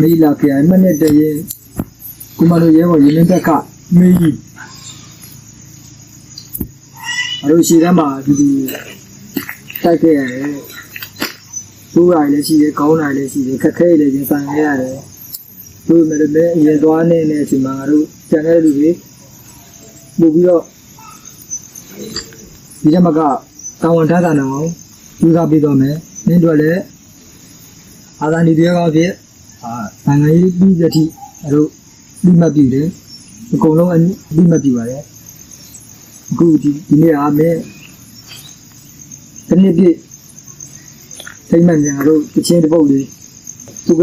မေးလာခရိုင်မနဲ့တည်းကုမလိုရဲဘော်ရင်းနှတက်ကမေးကြီးအလို့ရှိတမ်းမှာဒီဒီတိုက်ခဲ့ရတယ်ဆိုးရလည်းရှိတယ်ကောင်းတာလည်းရှိတယ်ခက်ခဲလည်းရင်ဆိုင်ရရတယ်တို့မဲ့လည်းအရင်သွားနေတဲ့အချိန်မှာငါတို့ကြံတဲ့လူတွေပို့ပြီးတော့ဒီကမကတာဝန်ထမ်းတာအောင်ယူစားပြီးတော့မယ်နင်းတို့လည်းအာသာနီတရားကောင်းဖြစ် အာနိုင်ငံရေးပြီးတဲ့ထိအတို့ပြီးမှတ်ပြီတယ်အကုန်လုံးအပြီးမှတ်ပြီပါတယ်အခုဒီဒီနေ့အားမဲ့တစ်နှစ်ပြည့်စိတ်မှန်ကြတို့တချင်းတစ်ပုတ်လေးသူက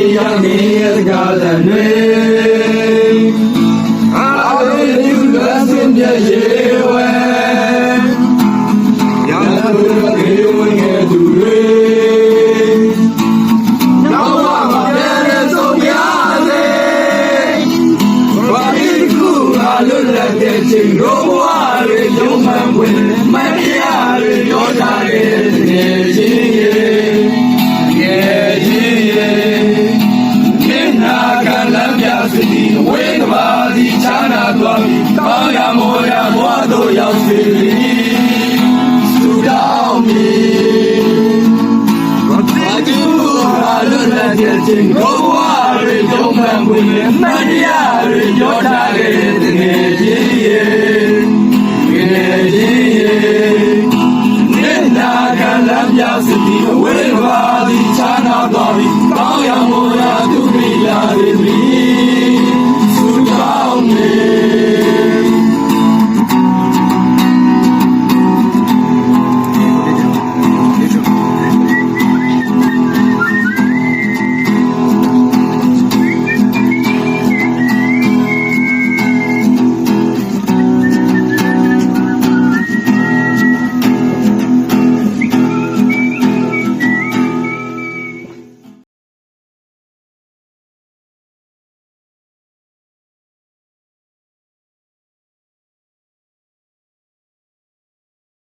တိပါချင်းဘဝတွေတုံးမှန်ပွင့်မှ ကောင်းရာမိုးရာဘွားတို့ရောက်စီသူတောင်းမီဘာကျူဟာလွတ်လပ်တဲ့ချင်းကိုဘွားတွေကြုံမှန်ဝင်မှန်တရားတွေပြောတာခဲ့တဲ့ငယ်ချင်းရဲ့ငယ်ချင်းရဲ့နေနာကလမ်းပြစီအဝေးပါသည်ခြားနာတော်ပြီးကောင်းရာမိုးရာသူမိလာသည်